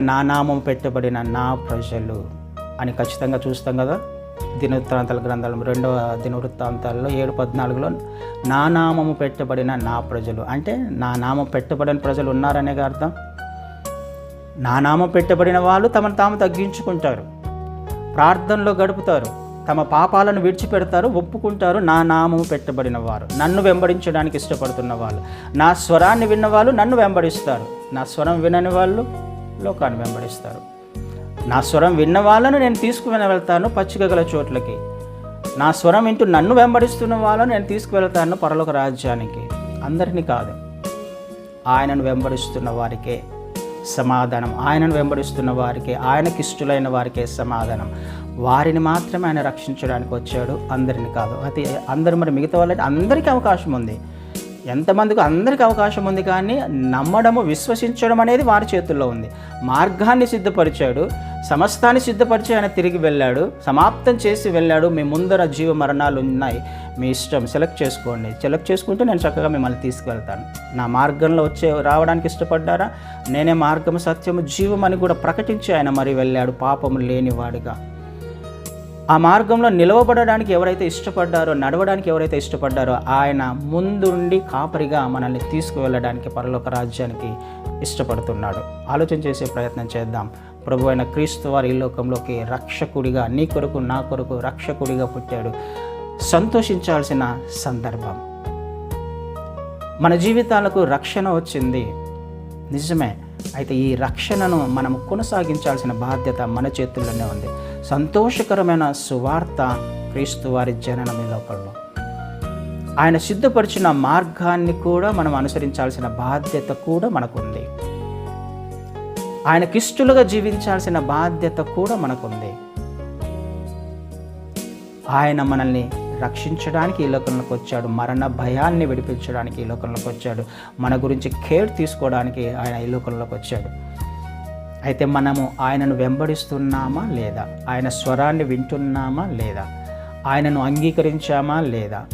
నా నామం పెట్టబడిన నా ప్రజలు అని ఖచ్చితంగా చూస్తాం కదా. దినవృత్తాంతాల గ్రంథాలు రెండవ దినవృత్తాంతాల్లో ఏడు పద్నాలుగులో నా నామము పెట్టబడిన నా ప్రజలు. అంటే నా నామం పెట్టబడిన ప్రజలు ఉన్నారనే అర్థం. నా నామం పెట్టబడిన వాళ్ళు తమను తాము తగ్గించుకుంటారు. ప్రార్థనలో గడుపుతారు. తమ పాపాలను విడిచిపెడతారు ఒప్పుకుంటారు. నా నామము పెట్టబడిన వారు. నన్ను వెంబడించడానికి ఇష్టపడుతున్న వాళ్ళు. నా స్వరాన్ని విన్న వాళ్ళు నన్ను వెంబడిస్తారు. నా స్వరం వినని వాళ్ళు లోకాన్ని వెంబడిస్తారు. నా స్వరం విన్న వాళ్ళను నేను తీసుకుని వెళ్తాను పచ్చిక గల చోట్లకి. నా స్వరం వింటూ నన్ను వెంబడిస్తున్న వాళ్ళను నేను తీసుకువెళ్తాను పరలోక రాజ్యానికి. అందరినీ కాదు ఆయనను వెంబడిస్తున్న వారికే సమాధానం ఆయనను వెంబడిస్తున్న వారికే ఆయనకి ఇష్టలైన వారికే సమాధానం. వారిని మాత్రమే ఆయన రక్షించడానికి వచ్చాడు అందరిని కాదు. అయితే అందరు మరి మిగతా వాళ్ళంటే అందరికీ అవకాశం ఉంది. ఎంతమందికి అందరికీ అవకాశం ఉంది కానీ నమ్మడము విశ్వసించడం అనేది వారి చేతుల్లో ఉంది. మార్గాన్ని సిద్ధపరిచాడు సమస్తాన్ని సిద్ధపరిచి ఆయన తిరిగి వెళ్ళాడు సమాప్తం చేసి వెళ్ళాడు. మీ ముందర జీవ మరణాలు ఉన్నాయి. మీ ఇష్టం సెలెక్ట్ చేసుకోండి. సెలెక్ట్ చేసుకుంటే నేను చక్కగా మిమ్మల్ని తీసుకువెళ్తాను. నా మార్గంలో వచ్చే రావడానికి ఇష్టపడ్డారా? నేనే మార్గము సత్యము జీవం అని కూడా ప్రకటించి ఆయన మరి వెళ్ళాడు. పాపము లేనివాడిగా. ఆ మార్గంలో నిలవబడడానికి ఎవరైతే ఇష్టపడ్డారో నడవడానికి ఎవరైతే ఇష్టపడ్డారో ఆయన ముందుండి కాపరిగా మనల్ని తీసుకువెళ్ళడానికి పరలోక రాజ్యానికి ఇష్టపడుతున్నాడు. ఆలోచన చేసే ప్రయత్నం చేద్దాం. ప్రభు అయిన క్రీస్తు వారి ఈ లోకంలోకి రక్షకుడిగా నీ కొరకు నా కొరకు రక్షకుడిగా పుట్టాడు. సంతోషించాల్సిన సందర్భం. మన జీవితాలకు రక్షణ వచ్చింది. నిజమే. అయితే ఈ రక్షణను మనం కొనసాగించాల్సిన బాధ్యత మన చేతుల్లోనే ఉంది. సంతోషకరమైన సువార్త క్రీస్తు వారి జననం లోకంలో ఆయన సిద్ధపరిచిన మార్గాన్ని కూడా మనం అనుసరించాల్సిన బాధ్యత కూడా మనకుంది. ఆయనకిష్టులుగా జీవించాల్సిన బాధ్యత కూడా మనకుంది. ఆయన మనల్ని రక్షించడానికి ఈ లోకంలోకి వచ్చాడు. మరణ భయాన్ని విడిపించడానికి ఈ లోకంలోకి వచ్చాడు. మన గురించి కేర్ తీసుకోవడానికి ఆయన ఈ లోకంలోకి వచ్చాడు. అయితే మనము ఆయనను వెంబడిస్తున్నామా లేదా? ఆయన స్వరాన్ని వింటున్నామా లేదా? ఆయనను అంగీకరించామా లేదా?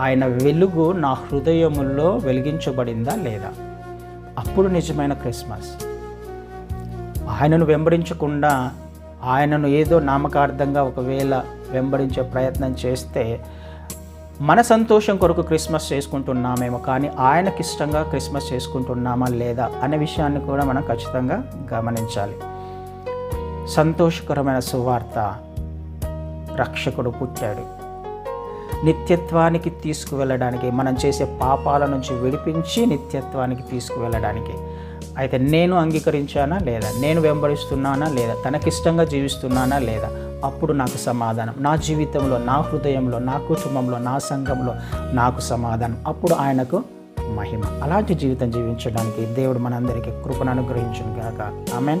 ఆయన వెలుగు నా హృదయముల్లో వెలిగించబడిందా లేదా? అప్పుడు నిజమైన క్రిస్మస్. ఆయనను వెంబడించకుండా ఆయనను ఏదో నామకార్థంగా ఒకవేళ వెంబడించే ప్రయత్నం చేస్తే మన సంతోషం కొరకు క్రిస్మస్ చేసుకుంటున్నామేమో కానీ ఆయనకి ఇష్టంగా క్రిస్మస్ చేసుకుంటున్నామా లేదా అనే విషయాన్ని కూడా మనం ఖచ్చితంగా గమనించాలి. సంతోషకరమైన సువార్త రక్షకుడు పుట్టాడు. నిత్యత్వానికి తీసుకువెళ్ళడానికి మనం చేసే పాపాల నుంచి విడిపించి నిత్యత్వానికి తీసుకువెళ్ళడానికి. అయితే నేను అంగీకరించానా లేదా? నేను వెంబడిస్తున్నానా లేదా? తనకిష్టంగా జీవిస్తున్నానా లేదా? అప్పుడు నాకు సమాధానం. నా జీవితంలో నా హృదయంలో నా కుటుంబంలో నా సంఘంలో నాకు సమాధానం. అప్పుడు ఆయనకు మహిమ. అలాంటి జీవితం జీవించడానికి దేవుడు మనందరికీ కృపను అనుగ్రహించును గాక ఆమెన్.